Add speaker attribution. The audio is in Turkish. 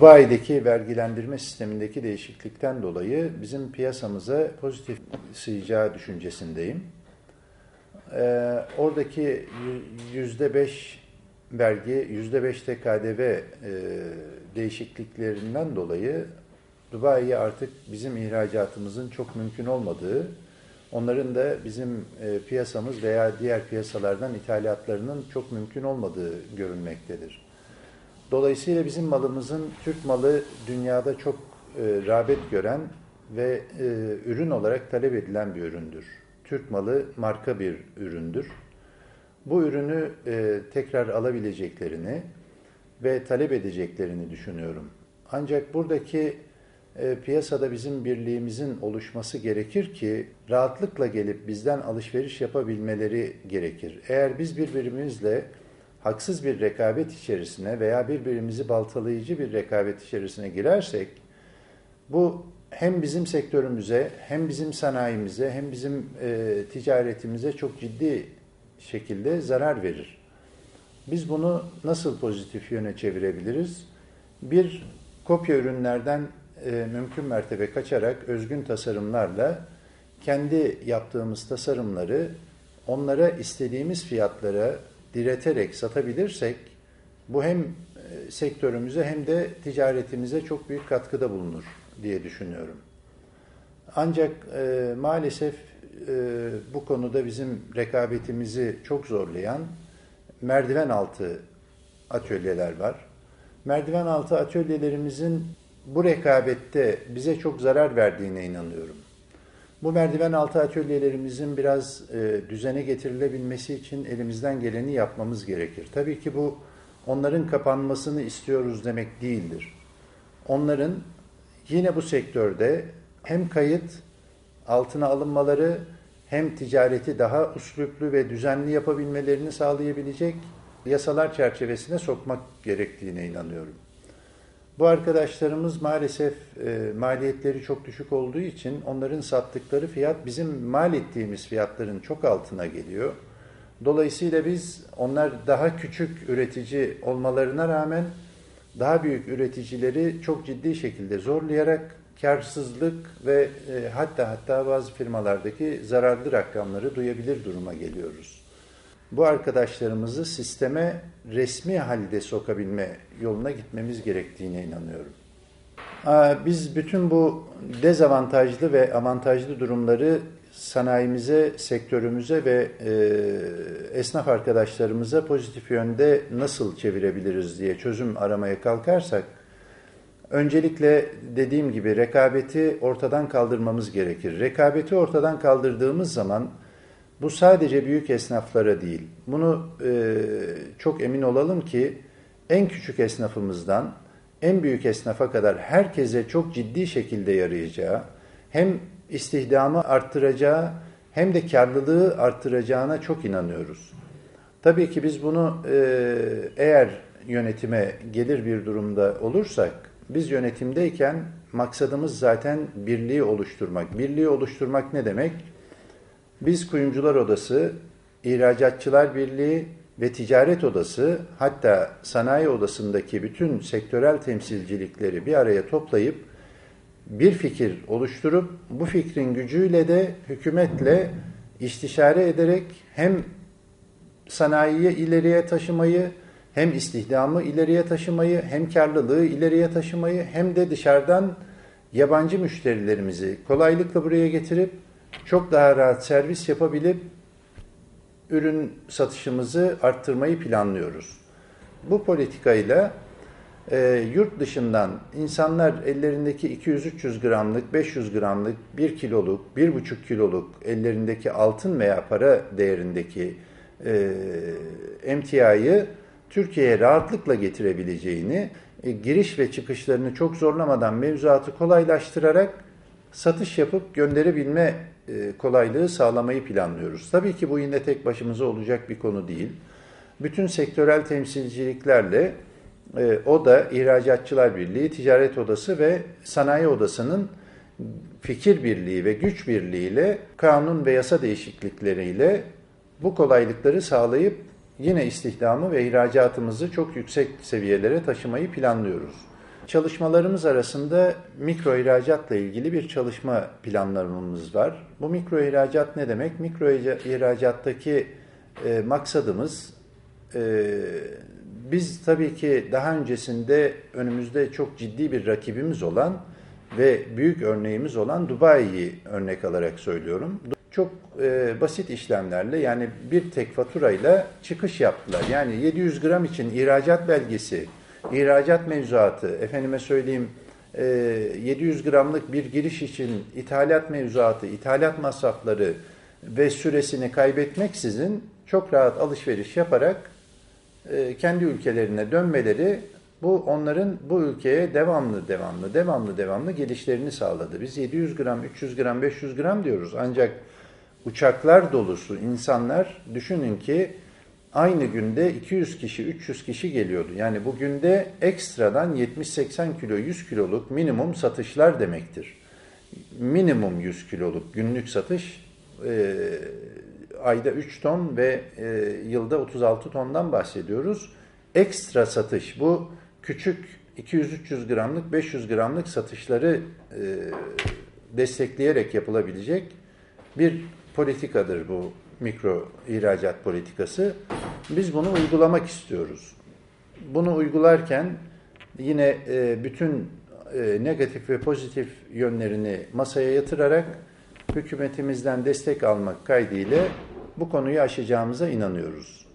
Speaker 1: Dubai'deki vergilendirme sistemindeki değişiklikten dolayı bizim piyasamıza pozitif sıyacağı düşüncesindeyim. Ee, oradaki yüzde beş vergi, yüzde beşte KDV e, değişikliklerinden dolayı Dubai'ye artık bizim ihracatımızın çok mümkün olmadığı, onların da bizim e, piyasamız veya diğer piyasalardan ithalatlarının çok mümkün olmadığı görülmektedir. Dolayısıyla bizim malımızın Türk malı dünyada çok e, rağbet gören ve e, ürün olarak talep edilen bir üründür. Türk malı marka bir üründür. Bu ürünü e, tekrar alabileceklerini ve talep edeceklerini düşünüyorum. Ancak buradaki e, piyasada bizim birliğimizin oluşması gerekir ki rahatlıkla gelip bizden alışveriş yapabilmeleri gerekir. Eğer biz birbirimizle haksız bir rekabet içerisine veya birbirimizi baltalayıcı bir rekabet içerisine girersek bu hem bizim sektörümüze hem bizim sanayimize hem bizim e, ticaretimize çok ciddi şekilde zarar verir. Biz bunu nasıl pozitif yöne çevirebiliriz? Bir, kopya ürünlerden e, mümkün mertebe kaçarak özgün tasarımlarla kendi yaptığımız tasarımları onlara istediğimiz fiyatlara direterek satabilirsek bu hem e, sektörümüze hem de ticaretimize çok büyük katkıda bulunur diye düşünüyorum. Ancak e, maalesef e, bu konuda bizim rekabetimizi çok zorlayan merdiven altı atölyeler var. Merdiven altı atölyelerimizin bu rekabette bize çok zarar verdiğine inanıyorum. Bu merdiven altı atölyelerimizin biraz e, düzene getirilebilmesi için elimizden geleni yapmamız gerekir. Tabii ki bu onların kapanmasını istiyoruz demek değildir. Onların yine bu sektörde hem kayıt altına alınmaları hem ticareti daha üsluplu ve düzenli yapabilmelerini sağlayabilecek yasalar çerçevesine sokmak gerektiğine inanıyorum. Bu arkadaşlarımız maalesef e, maliyetleri çok düşük olduğu için onların sattıkları fiyat bizim mal ettiğimiz fiyatların çok altına geliyor. Dolayısıyla biz onlar daha küçük üretici olmalarına rağmen daha büyük üreticileri çok ciddi şekilde zorlayarak karsızlık ve e, hatta hatta bazı firmalardaki zararlı rakamları duyabilir duruma geliyoruz bu arkadaşlarımızı sisteme resmi halde sokabilme yoluna gitmemiz gerektiğine inanıyorum. Biz bütün bu dezavantajlı ve avantajlı durumları sanayimize, sektörümüze ve e, esnaf arkadaşlarımıza pozitif yönde nasıl çevirebiliriz diye çözüm aramaya kalkarsak, öncelikle dediğim gibi rekabeti ortadan kaldırmamız gerekir. Rekabeti ortadan kaldırdığımız zaman, bu sadece büyük esnaflara değil. Bunu e, çok emin olalım ki en küçük esnafımızdan en büyük esnafa kadar herkese çok ciddi şekilde yarayacağı, hem istihdamı arttıracağı hem de karlılığı arttıracağına çok inanıyoruz. Tabii ki biz bunu e, eğer yönetime gelir bir durumda olursak, biz yönetimdeyken maksadımız zaten birliği oluşturmak. Birliği oluşturmak ne demek? Biz Kuyumcular Odası, İhracatçılar Birliği ve Ticaret Odası hatta Sanayi Odası'ndaki bütün sektörel temsilcilikleri bir araya toplayıp bir fikir oluşturup bu fikrin gücüyle de hükümetle istişare ederek hem sanayiyi ileriye taşımayı hem istihdamı ileriye taşımayı hem karlılığı ileriye taşımayı hem de dışarıdan yabancı müşterilerimizi kolaylıkla buraya getirip çok daha rahat servis yapabilip ürün satışımızı arttırmayı planlıyoruz. Bu politikayla e, yurt dışından insanlar ellerindeki 200-300 gramlık, 500 gramlık, 1 kiloluk, 1,5 kiloluk ellerindeki altın veya para değerindeki e, emtiayı Türkiye'ye rahatlıkla getirebileceğini, e, giriş ve çıkışlarını çok zorlamadan mevzuatı kolaylaştırarak satış yapıp gönderebilme kolaylığı sağlamayı planlıyoruz. Tabii ki bu yine tek başımıza olacak bir konu değil. Bütün sektörel temsilciliklerle e, o da İhracatçılar Birliği, Ticaret Odası ve Sanayi Odası'nın fikir birliği ve güç birliğiyle kanun ve yasa değişiklikleriyle bu kolaylıkları sağlayıp yine istihdamı ve ihracatımızı çok yüksek seviyelere taşımayı planlıyoruz. Çalışmalarımız arasında mikro ihracatla ilgili bir çalışma planlarımız var. Bu mikro ihracat ne demek? Mikro ihracattaki e, maksadımız e, biz tabii ki daha öncesinde önümüzde çok ciddi bir rakibimiz olan ve büyük örneğimiz olan Dubai'yi örnek alarak söylüyorum. Çok e, basit işlemlerle yani bir tek faturayla çıkış yaptılar. Yani 700 gram için ihracat belgesi, ihracat mevzuatı, efendime söyleyeyim e, 700 gramlık bir giriş için ithalat mevzuatı, ithalat masrafları ve süresini kaybetmeksizin çok rahat alışveriş yaparak e, kendi ülkelerine dönmeleri bu onların bu ülkeye devamlı devamlı devamlı devamlı gelişlerini sağladı. Biz 700 gram, 300 gram, 500 gram diyoruz. Ancak uçaklar dolusu insanlar düşünün ki aynı günde 200 kişi, 300 kişi geliyordu. Yani bu günde ekstradan 70-80 kilo, 100 kiloluk minimum satışlar demektir. Minimum 100 kiloluk günlük satış e, ayda 3 ton ve e, yılda 36 tondan bahsediyoruz. Ekstra satış bu küçük 200-300 gramlık 500 gramlık satışları e, destekleyerek yapılabilecek bir politikadır bu mikro ihracat politikası. Biz bunu uygulamak istiyoruz. Bunu uygularken yine e, bütün e, negatif ve pozitif yönlerini masaya yatırarak hükümetimizden destek almak kaydıyla bu konuyu aşacağımıza inanıyoruz.